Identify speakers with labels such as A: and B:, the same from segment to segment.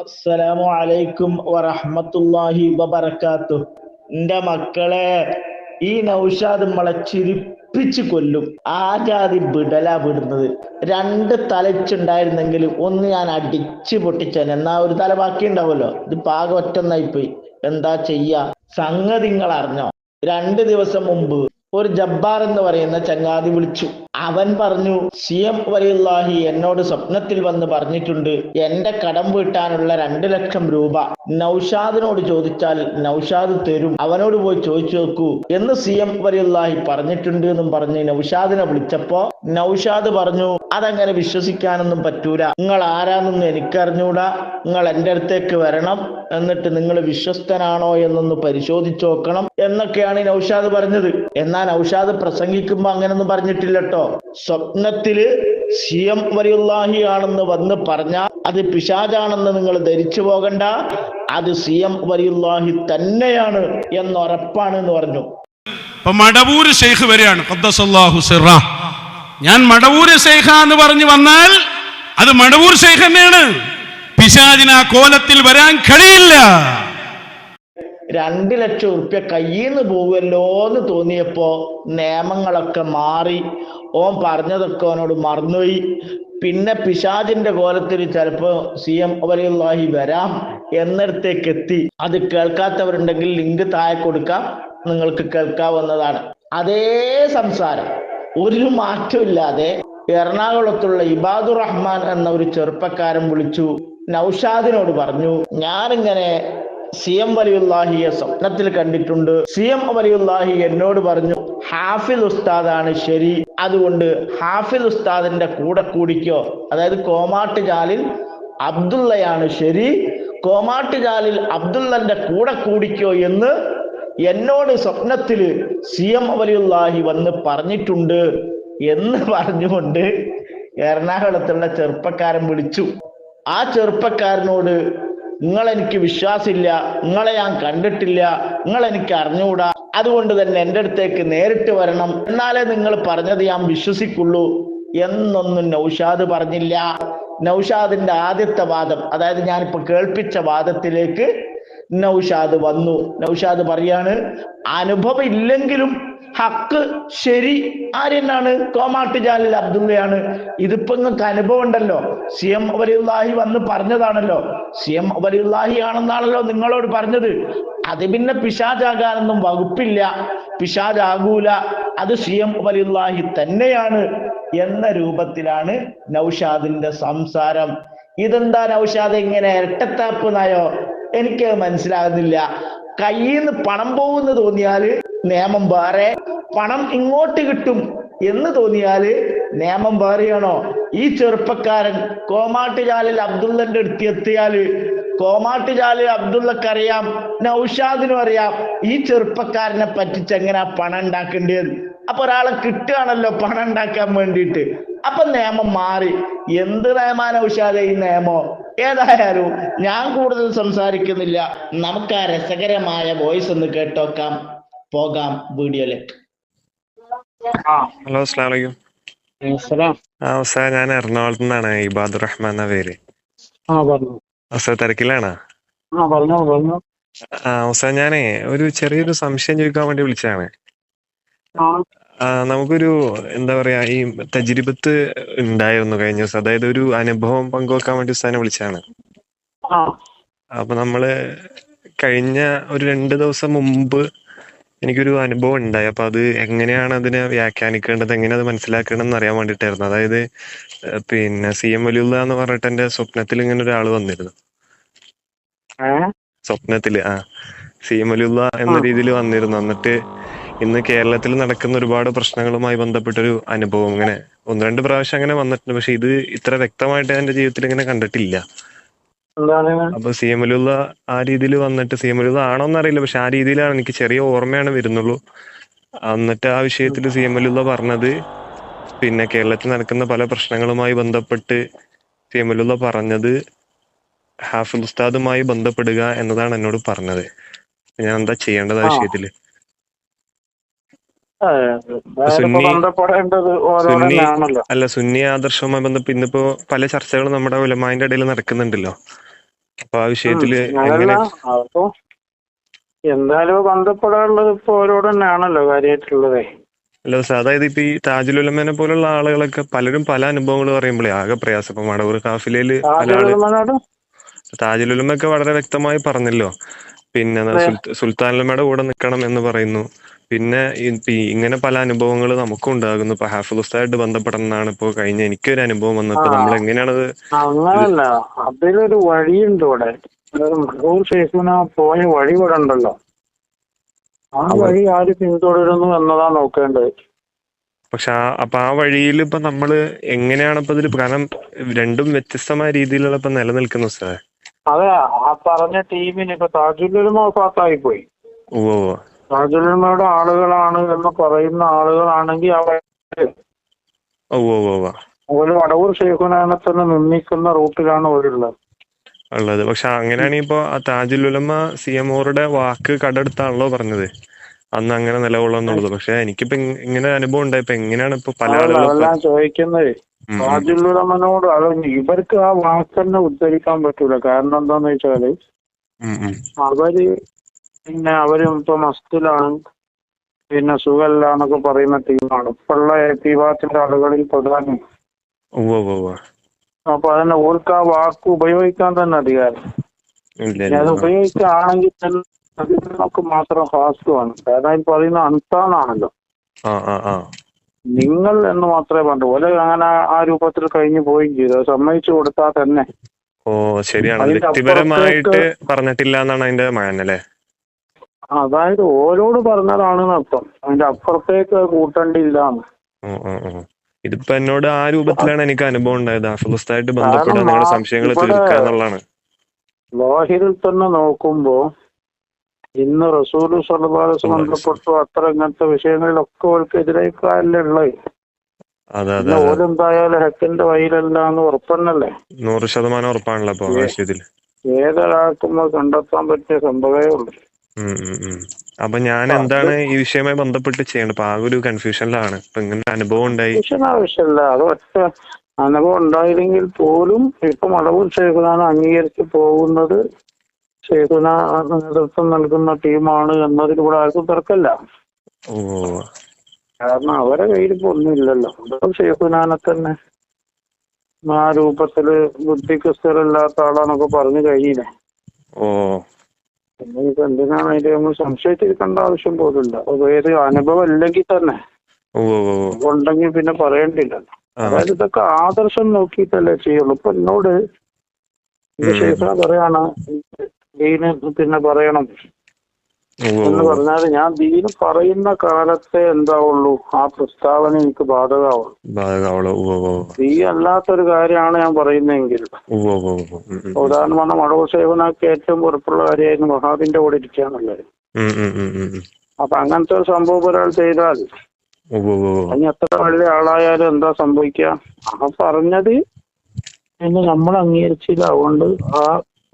A: അസ്സലാമു അലൈക്കും വറഹ്മത്തുള്ളാഹി വബർക്കാത്തു എന്റെ മക്കളെ ഈ നൗഷാദ് നമ്മളെ ചിരിപ്പിച്ച് കൊല്ലും. ആ ജാതി വിടലാ വിടുന്നത്. രണ്ട് തലച്ചുണ്ടായിരുന്നെങ്കിൽ ഒന്ന് ഞാൻ അടിച്ചു പൊട്ടിച്ചേനെ. എന്നാ ഒരു തല ബാക്കി ഉണ്ടാവുമല്ലോ ഇത് പാകം ഒറ്റന്നായിപ്പോയി എന്താ ചെയ്യ? സംഗതി നിങ്ങൾ അറിഞ്ഞോ രണ്ട് ദിവസം മുമ്പ് ഒരു ജബ്ബാർ എന്ന് പറയുന്ന ചങ്ങാതി വിളിച്ചു. അവൻ പറഞ്ഞു സി എം വലിയുള്ളാഹി എന്നോട് സ്വപ്നത്തിൽ വന്ന് പറഞ്ഞിട്ടുണ്ട് എന്റെ കടം വീട്ടാനുള്ള രണ്ട് ലക്ഷം രൂപ. നൌഷാദിനോട് ചോദിച്ചാൽ നൌഷാദ് തരും. അവനോട് പോയി ചോദിച്ചു നോക്കൂ. എന്ന് സി എം വലിയുള്ളാഹി പറഞ്ഞിട്ടുണ്ട് എന്നും പറഞ്ഞ് നൌഷാദിനെ വിളിച്ചപ്പോ നൌഷാദ് പറഞ്ഞു അതങ്ങനെ വിശ്വസിക്കാനൊന്നും പറ്റൂല. നിങ്ങൾ ആരാന്നൊന്നും എനിക്കറിഞ്ഞൂടാ. നിങ്ങൾ എന്റെ അടുത്തേക്ക് വരണം. എന്നിട്ട് നിങ്ങൾ വിശ്വസ്തനാണോ എന്നൊന്ന് പരിശോധിച്ചു നോക്കണം. എന്നൊക്കെയാണ് നൗഷാദ് പറഞ്ഞത്. എന്നാൽ നൗഷാദ് പ്രസംഗിക്കുമ്പോ അങ്ങനൊന്നും പറഞ്ഞിട്ടില്ല കേട്ടോ സ്വപ്നത്തിൽ സി എം വലിയുല്ലാഹി ആണെന്ന് വന്ന് പറഞ്ഞാൽ അത് പിശാജാണെന്ന് നിങ്ങൾ ധരിച്ചു പോകണ്ട. അത് സി എം വലിയുല്ലാഹി തന്നെയാണ് എന്നുറപ്പാണ് എന്ന് പറഞ്ഞു.
B: ഇപ്പൊ മടവൂര് ഷെയ്ഖ് വരെയാണ്. ഞാൻ മടവൂര് ഷെയ്ഖ എന്ന് പറഞ്ഞു വന്നാൽ അത് മടവൂർ ഷെയ്ഖ് തന്നെയാണ്. പിശാചിന് ആ കോലത്തിൽ വരാൻ കഴിയില്ല
A: രണ്ട് ലക്ഷം ഉറുപ്യ കയ്യിൽ നിന്ന് പോകുമല്ലോ എന്ന് തോന്നിയപ്പോ നിയമങ്ങളൊക്കെ മാറി. ഓൻ പറഞ്ഞതൊക്കെ അവനോട് മറന്നുപോയി. പിന്നെ പിശാജിന്റെ കോലത്തിൽ ചിലപ്പോ സി എം വലിയുള്ളാഹി വരാം എന്നിടത്തേക്ക് എത്തി. അത് കേൾക്കാത്തവരുണ്ടെങ്കിൽ ലിങ്ക് താഴെ കൊടുക്കാം. നിങ്ങൾക്ക് കേൾക്കാവുന്നതാണ്. അതേ സംസാരം. ഒരു മാറ്റമില്ലാതെ എറണാകുളത്തുള്ള ഇബാദുർ റഹ്മാൻ എന്ന ഒരു ചെറുപ്പക്കാരൻ വിളിച്ചു. നൗഷാദിനോട് പറഞ്ഞു ഞാനിങ്ങനെ സി എം വലിയുല്ലാഹിയെ സ്വപ്നത്തിൽ കണ്ടിട്ടുണ്ട്. സി എം വലിയുല്ലാഹി എന്നോട് പറഞ്ഞു ഹാഫിൽ ഉസ്താദാണ് ശരി. അതുകൊണ്ട് ഹാഫിൽ ഉസ്താദിന്റെ കൂടെ കൂടിക്കോ. അതായത് കോമാട്ട് ജാലിൽ അബ്ദുള്ളയാണ് ശരി. കോമാട്ട് ജാലിൽ അബ്ദുള്ളന്റെ കൂടെ കൂടിക്കോ എന്ന് എന്നോട് സ്വപ്നത്തിൽ സി എം വലിയുല്ലാഹി വന്ന് പറഞ്ഞിട്ടുണ്ട് എന്ന് പറഞ്ഞുകൊണ്ട് എറണാകുളത്തുള്ള ചെറുപ്പക്കാരൻ വിളിച്ചു. ആ ചെറുപ്പക്കാരനോട് നിങ്ങൾ എനിക്ക് വിശ്വാസമില്ല നിങ്ങളെ ഞാൻ കണ്ടിട്ടില്ല നിങ്ങൾ എനിക്ക് അറിഞ്ഞുകൂടാ. അതുകൊണ്ട് തന്നെ എന്റെ അടുത്തേക്ക് നേരിട്ട് വരണം. എന്നാലേ നിങ്ങൾ പറഞ്ഞത് ഞാൻ വിശ്വസിക്കുള്ളൂ എന്നൊന്നും നൗഷാദ് പറഞ്ഞില്ല. നൗഷാദിന്റെ ആദ്യത്തെ വാദം അതായത് ഞാനിപ്പോ കേൾപ്പിച്ച വാദത്തിലേക്ക് നൗഷാദ് വന്നു. നൗഷാദ് പറയാണ് അനുഭവം ഇല്ലെങ്കിലും ഹക്ക് ശരി. ആരെന്നാണ് കോമാട്ട് ജാലിൽ അബ്ദുള്ളയാണ്. ഇതിപ്പോ നിങ്ങൾക്ക് അനുഭവം ഉണ്ടല്ലോ. സി എം വലിയുല്ലാഹി വന്ന് പറഞ്ഞതാണല്ലോ. സി എം വലിയുല്ലാഹി ആണെന്നാണല്ലോ നിങ്ങളോട് പറഞ്ഞത്. അത് പിന്നെ പിശാജാകാനൊന്നും വകുപ്പില്ല. പിശാജാകൂല അത് സി എം വലിയുല്ലാഹി തന്നെയാണ് എന്ന രൂപത്തിലാണ് നൗഷാദിന്റെ സംസാരം. ഇതെന്താ നൗഷാദ് ഇങ്ങനെ ഇരട്ടത്താപ്പ് നായോ? എനിക്ക് മനസ്സിലാകുന്നില്ല. കയ്യിൽ നിന്ന് പണം പോകുന്നു തോന്നിയാൽ നിയമം വേറെ പണം ഇങ്ങോട്ട് കിട്ടും എന്ന് തോന്നിയാൽ നിയമം വേറെയാണോ? ഈ ചെറുപ്പക്കാരൻ കോമാട്ടുചാലിൽ അബ്ദുള്ളന്റെ അടുത്ത് എത്തിയാൽ കോമാട്ടുചാലിൽ അബ്ദുള്ളക്ക് അറിയാം നൗഷാദിനും അറിയാം ഈ ചെറുപ്പക്കാരനെ പറ്റിച്ച് എങ്ങനെ പണം ഉണ്ടാക്കേണ്ടത്? അപ്പൊ ഒരാളെ കിട്ടുകയാണല്ലോ പണം ഉണ്ടാക്കാൻ വേണ്ടിയിട്ട്. അപ്പൊ നിയമം മാറി. എന്ത് നിയമാനൌഷാദ ഈ നിയമോ? ഏതായാലും ഞാൻ കൂടുതൽ സംസാരിക്കുന്നില്ല. നമുക്ക് ആ രസകരമായ വോയിസ് ഒന്ന് കേട്ടോക്കാം. പോകാം വീഡിയോയിലേക്ക്.
C: ഹലോ അസ്ലാം വലൈക്കും ഉസ്താ ഞാൻ എറണാകുളത്ത് നിന്നാണ് ഇബാദുർ റഹ്മാൻ എന്ന പേര്. തിരക്കിലാണോ? ഞാനേ ഒരു ചെറിയൊരു സംശയം ചോദിക്കാൻ വേണ്ടി
D: ആ,
C: നമുക്കൊരു എന്താ പറയാ ഈ തജിരിബത്ത് ഉണ്ടായിരുന്നു കഴിഞ്ഞ ദിവസം. അതായത് ഒരു അനുഭവം പങ്കുവെക്കാൻ വേണ്ടി ഉസ്താനെ
D: വിളിച്ചാണ്
C: അപ്പൊ നമ്മൾ കഴിഞ്ഞ ഒരു രണ്ട് ദിവസം മുമ്പ് എനിക്കൊരു അനുഭവം ഉണ്ടായി. അപ്പൊ അത് എങ്ങനെയാണ് അതിനെ വ്യാഖ്യാനിക്കേണ്ടത് എങ്ങനെ അത് മനസ്സിലാക്കേണ്ടതെന്ന് അറിയാൻ വേണ്ടിയിട്ടായിരുന്നു. അതായത് പിന്നെ സി എം വലിയുള്ള എന്ന് പറഞ്ഞിട്ട് എന്റെ സ്വപ്നത്തിൽ ഇങ്ങനെ ഒരാൾ വന്നിരുന്നു. സ്വപ്നത്തിൽ ആ. സി എം വലിയുള്ള എന്ന രീതിയിൽ വന്നിരുന്നു. എന്നിട്ട് ഇന്ന് കേരളത്തിൽ നടക്കുന്ന ഒരുപാട് പ്രശ്നങ്ങളുമായി ബന്ധപ്പെട്ടൊരു അനുഭവം ഇങ്ങനെ ഒന്ന് രണ്ട് പ്രാവശ്യം അങ്ങനെ വന്നിട്ടുണ്ട്. പക്ഷെ ഇത് ഇത്ര വ്യക്തമായിട്ട് എന്റെ ജീവിതത്തിൽ ഇങ്ങനെ കണ്ടിട്ടില്ല. അപ്പൊ സി എം ലുള്ള ആ രീതിയിൽ വന്നിട്ട് സി എം ലുള്ള ആണോന്ന് അറിയില്ല. പക്ഷെ ആ രീതിയിലാണ് എനിക്ക് ചെറിയ ഓർമ്മയാണ് വരുന്നുള്ളൂ. എന്നിട്ട് ആ വിഷയത്തിൽ സി എം ലുള്ള പറഞ്ഞത് പിന്നെ കേരളത്തിൽ നടക്കുന്ന പല പ്രശ്നങ്ങളുമായി ബന്ധപ്പെട്ട് സി എം ലുള്ള പറഞ്ഞത് ഹാഫിൽ ഉസ്താദുമായി ബന്ധപ്പെടുക എന്നതാണ് എന്നോട് പറഞ്ഞത്. ഞാൻ എന്താ ചെയ്യേണ്ടത് ആ.
D: വിഷയത്തിൽ?
C: സുന്നി- അല്ല സുന്നി ആദർശവുമായി ബന്ധപ്പെട്ട് ഇന്നിപ്പോ പല ചർച്ചകളും നമ്മുടെ ഉലമാന്റെ ഇടയിൽ നടക്കുന്നുണ്ടല്ലോ. അപ്പൊ ആ
D: വിഷയത്തിൽ എന്തായാലും ബന്ധപ്പെടാനുള്ളത് ഇപ്പൊ അവരോട് തന്നെയാണല്ലോ കാര്യമായിട്ടുള്ളതേ
C: അല്ല സാർ അതായത് ഇപ്പൊ ഈ താജുലുലമനെ പോലുള്ള ആളുകളൊക്കെ പലരും പല അനുഭവങ്ങൾ പറയുമ്പോഴേ ആകെ പ്രയാസം. ഇപ്പൊ മടവൂർ കാഫിലയിൽ പല ആൾ
D: ആദ്യം
C: താജുലുലമൊക്കെ വളരെ വ്യക്തമായി പറഞ്ഞല്ലോ. പിന്നെ സുൽത്താൻ ഉലമയുടെ കൂടെ നിൽക്കണം എന്ന് പറയുന്നു. പിന്നെ ഇങ്ങനെ പല അനുഭവങ്ങൾ നമുക്കും ഉണ്ടാകുന്നു ഇപ്പൊ ഹാഫ് ഉസ്താദായിട്ട് ബന്ധപ്പെടണം എന്നാണ് ഇപ്പൊ കഴിഞ്ഞ എനിക്കൊരു അനുഭവം വന്നപ്പോ. നമ്മൾ എങ്ങനെയാണത്
D: അങ്ങനല്ല. അതിലൊരു വഴിയുണ്ട് ഇവിടെ. പോയ വഴി ഇവിടെ ഉണ്ടല്ലോ. ആ വഴി ആര് പിന്തുടരുന്നു എന്നതാ നോക്കേണ്ടത്.
C: പക്ഷെ ആ അപ്പൊ ആ വഴിയിൽ ഇപ്പൊ നമ്മൾ എങ്ങനെയാണ് ഇപ്പൊ ഇതിൽ കാരണം രണ്ടും വ്യത്യസ്തമായ രീതിയിലുള്ള ഇപ്പൊ നിലനിൽക്കുന്നു സാറേ.
D: അതെ. ആ പറഞ്ഞ ടീമിന് ഇപ്പൊ താജുലുലമ പാത്തായി പോയി
C: ഓ
D: താജുലുലമയുടെ ആളുകളാണ് എന്ന് പറയുന്ന ആളുകളാണെങ്കിൽ
C: ഓ
D: ഒരു വടവൂർ ഷെയ്ഖുനാനെ തന്നെ നിർമ്മിക്കുന്ന റൂട്ടിലാണ് അവരുള്ളത്.
C: ഉള്ളത്. പക്ഷെ അങ്ങനെയാണ് ഇപ്പൊ താജുലുലമ സി എം ഓറുടെ വാക്ക് കടെടുത്താണല്ലോ പറഞ്ഞത്. അന്ന് അങ്ങനെ നിലകൊള്ളുന്നുള്ളത് പക്ഷെ എനിക്കിപ്പോ ഇങ് ഇങ്ങനെ അനുഭവം ഉണ്ടായി. എങ്ങനെയാണ് ഇപ്പൊ പല ആളുകളും
D: ചോദിക്കുന്നത്. താജുലുലമനോട് അത് ഇവർക്ക് ആ വാക്ക് തന്നെ ഉദ്ധരിക്കാൻ പറ്റൂല. കാരണം എന്താന്ന്
C: വെച്ചാൽ.
D: അവർ പിന്നെ അവരും ഇപ്പൊ മസ്തിലാണ്. പിന്നെ സുഖമല്ല എന്നൊക്കെ പറയുന്ന ടീമാണ്. ഇപ്പുള്ള തീവാത്തിന്റെ ആളുകളിൽ പ്രധാനം. അപ്പൊ അതിനെ ഓർക്ക് ആ വാക്ക് ഉപയോഗിക്കാൻ തന്നെ അധികാരം. അത് ഉപയോഗിക്കുകയാണെങ്കിൽ തന്നെ അതിനൊക്കെ മാത്രം ഹാസ്യമാണ്. കാരണം ഈ പറയുന്ന
C: അൻസാണാണല്ലോ
D: നിങ്ങൾ എന്ന് മാത്രമേ പറഞ്ഞു ഓലെ അങ്ങനെ ആ- രൂപത്തിൽ കഴിഞ്ഞു പോവുകയും ചെയ്തു. സമ്മതിച്ചു കൊടുത്താൽ തന്നെ.
C: ഓ ശരിയാണ്. വ്യക്തിപരമായിട്ട് പറഞ്ഞിട്ടില്ല എന്നാണ് അതിന്റെ മാനല്ലേ?
D: അതായത് ഓരോട് പറഞ്ഞതാണ് അർത്ഥം അതിന്റെ അപ്പുറത്തേക്ക് കൂട്ടണ്ടില്ല
C: ഇതിപ്പോ എന്നോട് ആ രൂപത്തിലാണ് എനിക്ക് അനുഭവം ഉണ്ടായത്. അഫുസ്തായിട്ട്
D: ബന്ധപ്പെട്ട
C: നിങ്ങളുടെ സംശയങ്ങൾ തീർക്കുക എന്നുള്ളതാണ്.
D: തന്നെ നോക്കുമ്പോ ഇന്ന് റസൂൽ സർബാലസ് ബന്ധപ്പെട്ടു. അത്ര ഇങ്ങനത്തെ വിഷയങ്ങളിലൊക്കെ അവർക്കെതിരേക്കാല്ലേ ഉള്ളത്. ഓരെന്തായാലും ഹെക്കിന്റെ വഴിയിലല്ല എന്ന് ഉറപ്പന്നല്ലേ?
C: നൂറ് ശതമാനം ഉറപ്പാണല്ലോ
D: ഏതൊരാൾക്കും കണ്ടെത്താൻ പറ്റിയ സംഭവമേ ഉള്ളൂ.
C: അപ്പൊ ഞാൻ എന്താണ് ഈ വിഷയവുമായി ബന്ധപ്പെട്ട് ചെയ്യേണ്ടത് അപ്പൊ ആ ഒരു കൺഫ്യൂഷനിലാണ് ഇപ്പൊ ഇങ്ങനെ അനുഭവം ഉണ്ടായി.
D: ആവശ്യമില്ല. അത് ഒറ്റ അനുഭവം ഉണ്ടായില്ലെങ്കിൽ പോലും ഇപ്പൊ മടവും ശേഖരാണ് അംഗീകരിച്ച് പോകുന്നത്. ഷെയ്ഖുന നേതൃത്വം നൽകുന്ന ടീമാണ് എന്നതിൽ ഇവിടെ ആർക്കും തർക്കമില്ല.
C: ഓ.
D: കാരണം അവരെ കയ്യിൽ ഇപ്പൊ ഒന്നുമില്ലല്ലോ ഷെയ്ഖുനാനെ തന്നെ ആ രൂപത്തിൽ ബുദ്ധിക്ക് സ്ഥിരമില്ലാത്ത ആളാന്നൊക്കെ പറഞ്ഞു കഴിയില്ലേ?
C: ഓ.
D: പിന്നെ ഇത് എന്തിനാണ് അതിന്റെ നമ്മൾ സംശയിച്ചിരിക്കേണ്ട ആവശ്യം പോലുമില്ല അത് ഏത് അനുഭവം ഇല്ലെങ്കിൽ തന്നെ. ഉണ്ടെങ്കിൽ പിന്നെ പറയേണ്ടില്ലല്ലോ അതായത് ഇതൊക്കെ ആദർശം നോക്കിയിട്ടല്ലേ ചെയ്യുള്ളൂ. ഇപ്പൊ എന്നോട്. ശേഖ പറയാണ് പിന്നെ പറയണം. എന്ന് പറഞ്ഞാൽ ഞാൻ ദീന് പറയുന്ന കാലത്തെ എന്താവുള്ളൂ? ആ പ്രസ്താവന എനിക്ക്
C: ബാധകാവുള്ളൂ
D: ദീ അല്ലാത്തൊരു കാര്യമാണ് ഞാൻ പറയുന്നതെങ്കിൽ.
C: ഉദാഹരണമാണ് ഓ ഓ ഓ ഉം ഉം.
D: ഉദാഹരണം പറഞ്ഞ മടവ സേവനക്ക് ഏറ്റവും ഉറപ്പുള്ള കാര്യമായിരുന്നു. മഹാബിന്റെ കൂടെ
C: ഉം.
D: അപ്പൊ അങ്ങനത്തെ ഒരു സംഭവം ഒരാൾ ചെയ്താൽ. അതിന് എത്ര വലിയ ആളായാലും എന്താ സംഭവിക്കുക? ആ പറഞ്ഞത് നമ്മൾ അംഗീകരിച്ചില്ല. അതുകൊണ്ട് ആ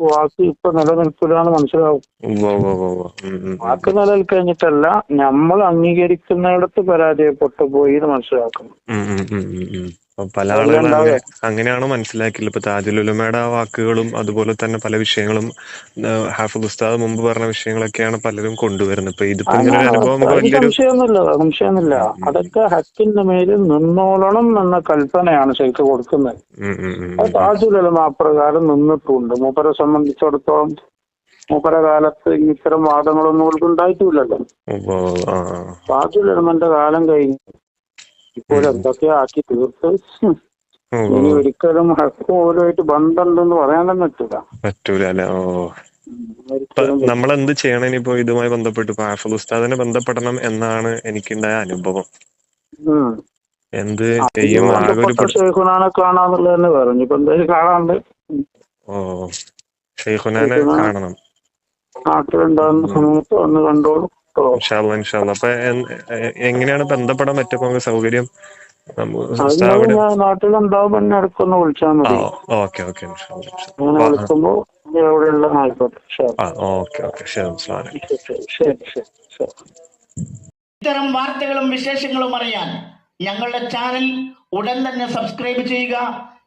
D: വാക്ക് ഇപ്പൊ നിലനിൽക്കില്ലാന്ന് മനസ്സിലാവും. വാക്ക് നിലനിൽക്കഴിഞ്ഞിട്ടല്ല നമ്മൾ അംഗീകരിക്കുന്നിടത്ത് പരാജയപ്പെട്ടു പോയി എന്ന് മനസ്സിലാക്കണം
C: പല ആളുകളും അങ്ങനെയാണ് മനസ്സിലാക്കിയില്ല. ഇപ്പൊ താജുലുലമയുടെ ആ വാക്കുകളും അതുപോലെ തന്നെ പല വിഷയങ്ങളും ഹാഫിദ് ഉസ്താദ് മുമ്പ് പറഞ്ഞ വിഷയങ്ങളൊക്കെയാണ് പലരും കൊണ്ടുവരുന്നത്. ഇപ്പൊ ഇതിപ്പോ ഇങ്ങനെ ഒരു അനുഭവം
D: സംശയമൊന്നുമില്ല സംശയമൊന്നുമില്ല. അതൊക്കെ ഹക്കിന്റെ മേലിൽ നിന്നോളണം എന്ന കൽപ്പനയാണ് ശരിക്കും കൊടുക്കുന്നത്.
C: ഉം ഉം ഉം
D: അത് താജുലം ആ പ്രകാരം നിന്നിട്ടുണ്ട്. മൂപ്പരെ സംബന്ധിച്ചിടത്തോളം മൂപ്പര കാലത്ത് ഇത്തരം വാദങ്ങളൊന്നും ഉണ്ടായിട്ടില്ലല്ലോ. താജുലമന്റെ കാലം കഴിഞ്ഞു ഇപ്പോൾ എന്തൊക്കെ ആക്കി തീർത്ത്. ഇനി ഒരിക്കലും ഹക്ക് പോലുമായിട്ട് ബന്ധമുണ്ടെന്ന് പറയാൻ തന്നെ പറ്റില്ല
C: പറ്റൂല അല്ലെ ഓ നമ്മൾ എന്ത് ചെയ്യണം ഇനിയിപ്പോ ഇതുമായി ബന്ധപ്പെട്ട്? ഇപ്പൊ ഉസ്താദിനെ ബന്ധപ്പെടണം എന്നാണ് എനിക്കുണ്ടായ അനുഭവം. എന്ത് ചെയ്യും? ആകെ ഒരു
D: കാണാന്നുള്ളത് പറഞ്ഞു ഇപ്പൊ എന്തായാലും കാണാണ്ട്.
C: ഓ. ഷെയ്ഖുനാനെ
D: ഷെയ്ഖുനാ-
C: കാണണം.
D: നാട്ടിലുണ്ടാകുന്ന സമയത്ത് വന്ന് കണ്ടോളൂ.
C: ഇൻഷാല്ല ഇൻഷാല്ല അപ്പൊ എങ്ങനെയാണ് ബന്ധപ്പെടാൻ പറ്റുക? നമുക്ക് സൗകര്യം
D: നാട്ടിലുണ്ടാവുമ്പോ എന്നെ അടുക്കൊന്ന് വിളിച്ചാൽ മതി.
C: ഓക്കെ ഓക്കെ ഇൻഷാല്ല
D: അങ്ങനെ വിളിക്കുമ്പോ ആയിക്കോട്ടെ
C: ഓക്കെ ഓക്കെ.
D: ശരി ശരി.
A: ഇത്തരം വാർത്തകളും വിശേഷങ്ങളും അറിയാൻ ഞങ്ങളുടെ ചാനൽ ഉടൻ തന്നെ സബ്സ്ക്രൈബ് ചെയ്യുക.